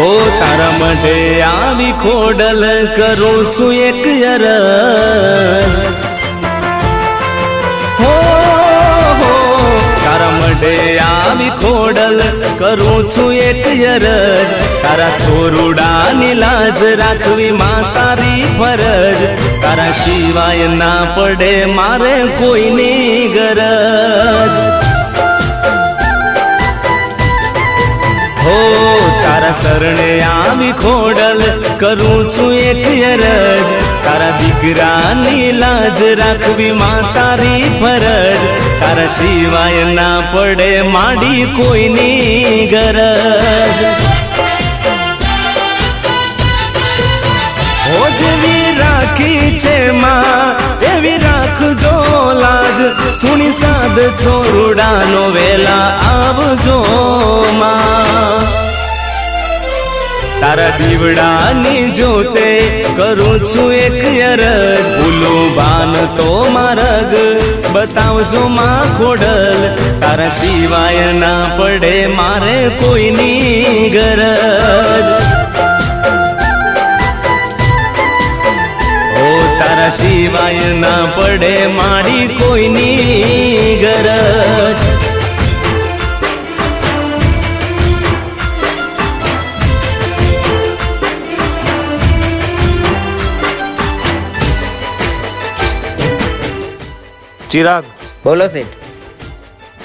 હો, તારા માટે આવી ખોડલ કરું છું એક અરજ હો હો, તારા માટે આવી ખોડલ કરું છું એક અરજ તારા છોરુડાની લાજ રાખવી માં તારી ફરજ. તારા સિવાય ના પડે મારે કોઈની ગરજ. તારા શરણે આવી ખોડલ કરું છું એક અરજ તારા દીકરાની લાજ રાખવી માં તારી ફરજ. તારા સિવાય ના પડે માડી કોઈની ગરજ. જેવી રાખી છે માં, એવી રાખજો લાજ. સુણી સાદ છોરુડાનો વેલા આવજો માં. તારા દીવડાની જોતે કરું છું એક અરજ. ભૂલું બાન તો મારગ બતાવજો માં ખોડલ. તારા સિવાય ના પડે મારે કોઈની ગરજ. ઓ તારા સિવાય ના પડે મારી કોઈની ગરજ. ચિરાગ બોલો શેઠ.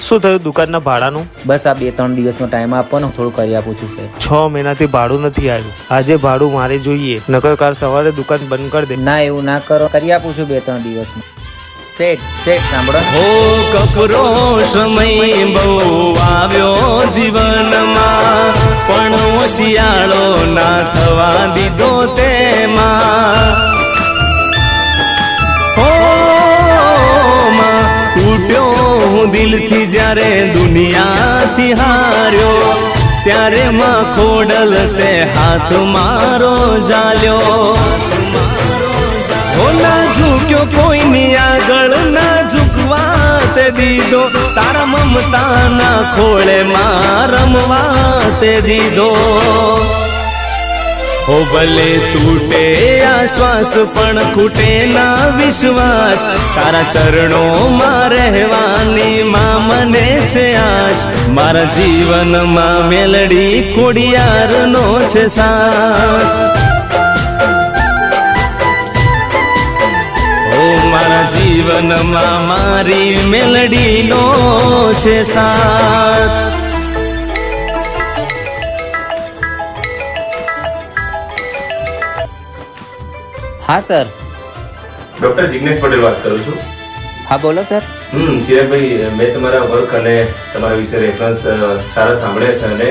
શું થયું દુકાનના ભાડાનું? બસ આ બે ત્રણ દિવસનો ટાઈમ આપવાનો થોડું કરી આપું છું સાહેબ છ મહિનાથી ભાડું નથી આવ્યું. આજે ભાડું મારે જોઈએ. નકર કાલ સવારે દુકાન બંધ કરી દે. ના એવું ના કરો કરી આપું છું બે ત્રણ દિવસમાં. શેઠ શેઠ સાંભળો. હો કપરો સમય બહુ આવ્યો જીવનમાં. પણ શિયાળો ના થવા દીધો તેમાં. જ્યારે દુનિયાથી હાર્યો, ત્યારે માં ખોડલ તે હાથ મારો જાલ્યો ના ઝૂક્યો, કોઈની આગળ ના ઝૂકવા તે દીધો, તારા મમતાના ખોળે માં રમવા તે દીધો. હો ભલે તૂટે, આશ્વાસ પણ ખૂટે ના વિશ્વાસ. તારા ચરણોમાં રહેવાની માં મને છે આશ. મારા જીવનમાં મેલડી ખોડિયારનો છે સાથ. મારા જીવનમાં મારી મેલડીનો છે સાથ. હા સર ડોક્ટર જિગ્નેશ પટેલ વાત કરું છું. હા બોલો સર હમ ચિરાગભાઈ મેં તમારા વર્ક અને તમારા વિશે રેફરન્સ સારા સાંભળ્યા છે અને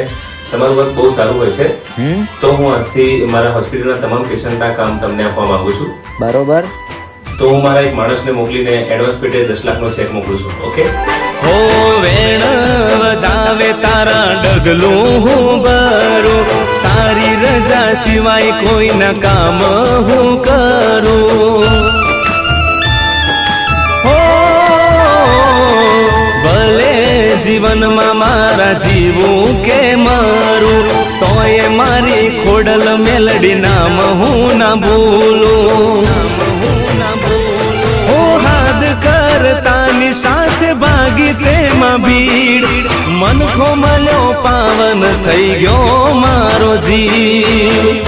તમારું વર્ક બહુ સારું હોય છે. હમ. તો હું આજથી મારા હોસ્પિટલના તમામ પેશન્ટના કામ તમને આપવા માંગુ છું. બરોબર. તો હું મારા એક માણસને મોકલીને એડવાન્સ પેટે દસ લાખનો ચેક મોકલું છું ઓકે? હો વેણ વધાવે તારા ડગલું હું ભરું. તારી રજા સિવાય કોઈના કામ હું કરું. હો, ભલે જીવનમાં મારા જીવું કે મારું, તોય મારી ખોડલ મેલડી નામ હું ના ભૂલું. ઓ હાદ કરતાની સાથે ભાગી તેમાં ભીડ. મન ખોમલ્યો પાવન થઈ ગયો મારો જીવ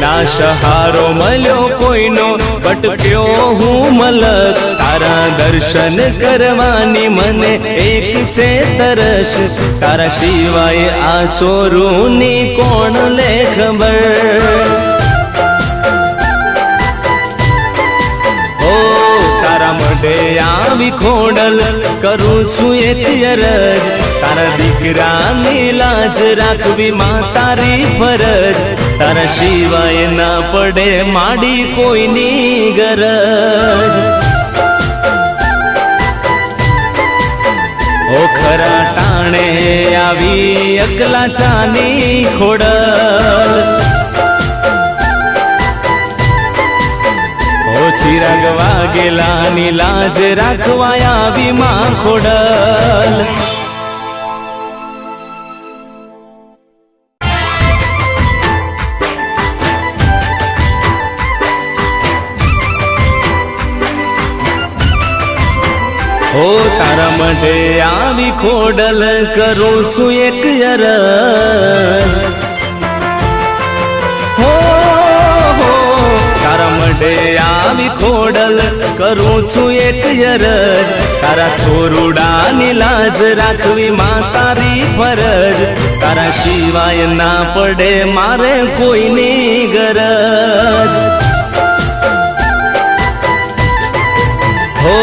ના સહારો મળ્યો કોઈનો પટક્યો હું મલક. તારા દર્શન કરવાની મને એક છે તરસ. તારા સિવાય આ ચોરુની કોણ લે ખબર માટે આવી ખોડલ કરું છું એક અરજ તારા દીકરાની લાજ રાખવી માં તારી ફરજ. તારા સિવાય ના પડે માડી કોઈની ગરજ. ઓ ખરા ટાણે આવી અકલા ચાની ખોડલ. चिरागवा गेला आणि लाज राखवा यावी मा खोडल. हो तारामध्ये आम्ही खोडल करू एक यर માટે આવી ખોડલ કરું છું એક યરજ તારા છોરુડાની લાજ રાખવી માં તારી ફરજ. તારા સિવાય ના પડે મારે કોઈની ગરજ. હો,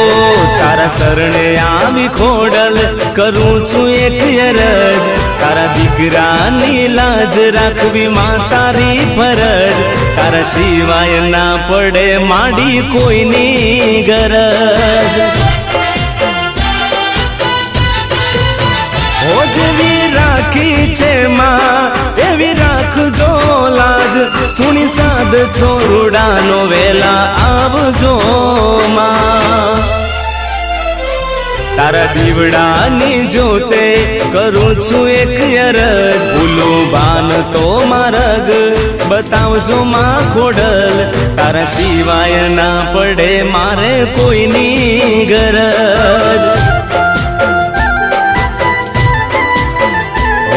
તારા શરણે આવી ખોડલ કરું છું એક તારા દીકરાની લાજ રાખવી માં તારી ફરજ. તારા સિવાય ના પડે માડી કોઈની ગરજ. જેવી રાખી છે માં, એવી રાખજો લાજ. સુણી સાદ છોરુડાનો વેલા આવજો માં. તારા દીવડાની જોતે કરું છું એક અરજ. ભૂલું બાન તો મારગ બતાવજો માં ખોડલ. તારા સિવાય ના પડે મારે કોઈની ગરજ.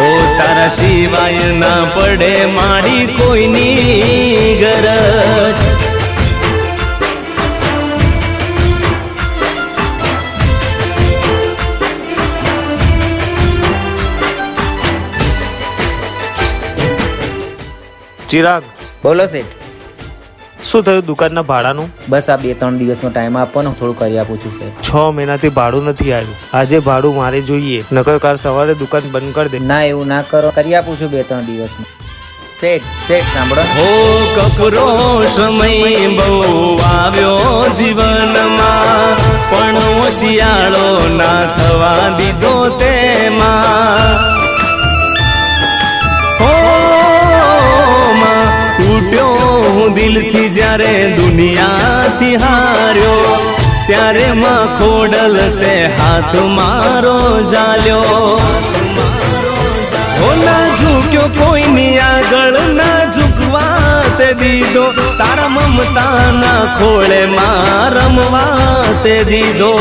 ઓ તારા સિવાય ના પડે મારી કોઈની ગરજ. ચિરાગ બોલો શેઠ. શું થયું દુકાનના ભાડાનું? બસ આ બે ત્રણ દિવસનો ટાઈમ આપવાનો થોડું કરી આપું છું શેઠ. છ મહિનાથી ભાડું નથી આવ્યું. આજે ભાડું મારે જોઈએ. નકર કાલ સવારે દુકાન બંધ કરી દે. ના એવું ના કરો. કરી આપું છું બે ત્રણ દિવસમાં. શેઠ શેઠ સાંભળો. હો કપરો સમય બહુ આવ્યો જીવનમાં. પણ શિયાળો ના થવા જ્યારે દુનિયાથી હાર્યો, ત્યારે માં ખોડલ તે હાથ મારો જાલ્યો ના ઝૂક્યો, કોઈની આગળ ના ઝૂકવા તે દીધો, તારા મમતાના ખોળે માં રમવા તે દીધો.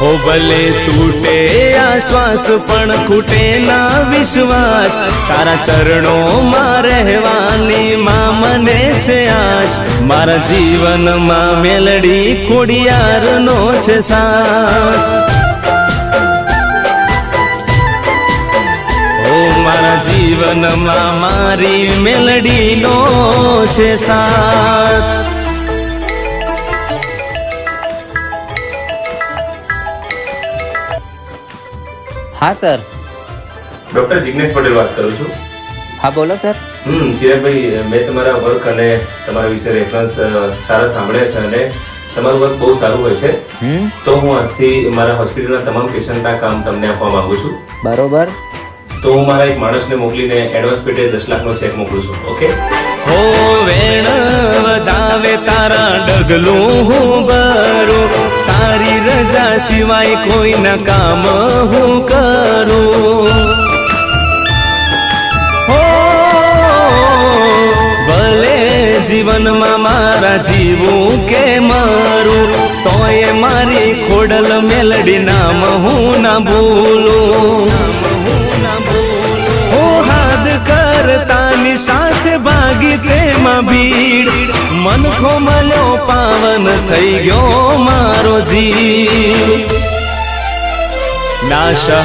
હો ભલે તૂટે, આશ્વાસ શ્વાસ પણ ખૂટે ના વિશ્વાસ. તારા ચરણોમાં રહેવાની માં મને છે આશ. મારા જીવનમાં મેલડી ખોડિયારનો છે સાથ. ઓ મારા જીવનમાં મારી મેલડીનો છે સાથ. હા સર ડોક્ટર જિગ્નેશ પટેલ વાત કરું છું. હા બોલો સર હમ ચિરાગભાઈ મેં તમારા વર્ક અને તમારા વિશે રેફરન્સ સારા સાંભળ્યા છે અને તમારું વર્ક બહુ સારું હોય છે. તો હું આજથી મારા હોસ્પિટલના તમામ પેશન્ટના કામ તમને આપવા માંગુ છું. બરોબર. તો હું મારા એક માણસને મોકલીને એડવાન્સ પેટે દસ લાખનો ચેક મોકલું છું ઓકે? હો વેણ વધાવે તારા ડગલું હું રજા કોઈ ન કામ હું કરું. હો, ભલે જીવનમાં મારા જીવું કે મારું, તોય મારી ખોડલ મેલડી નામ હું ના ભૂલું. હાદ કરતાની સાથે ભાગી તેમાં ભીડ. મન ખોમલ્યો પાવન થઈ ગયો મારો જીવ ના સહા